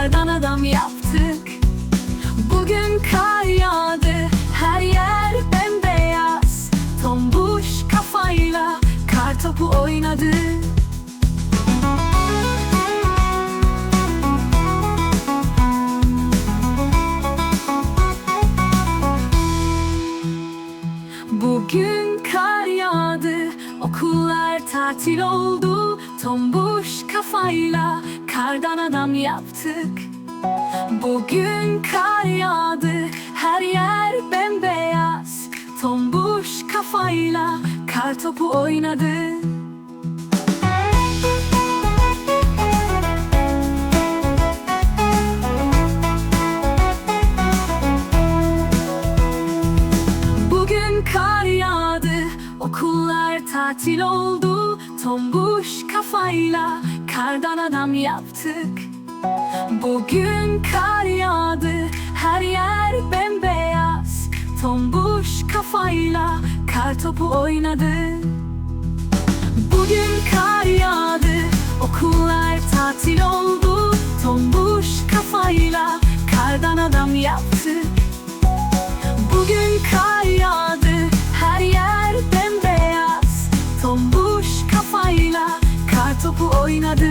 kardan adam yaptık. Bugün kar yağdı her yer bembeyaz. Tombuş kafayla kar topu oynadı. Bugün kar yağdı, okullar tatil oldu. Tombuş kafayla kardan adam yaptık. Bugün kar yağdı, her yer bembeyaz. Tombuş kafayla kar topu oynadı. Bugün kar yağdı, okullar tatil oldu. Tombuş kafayla kardan adam yaptık. Bugün kar yağdı, her yer bembeyaz. Tombuş kafayla kar topu oynadı. Bugün kar yağdı, okullar tatil oldu. Tombuş kafayla kardan adam yaptık 恋のル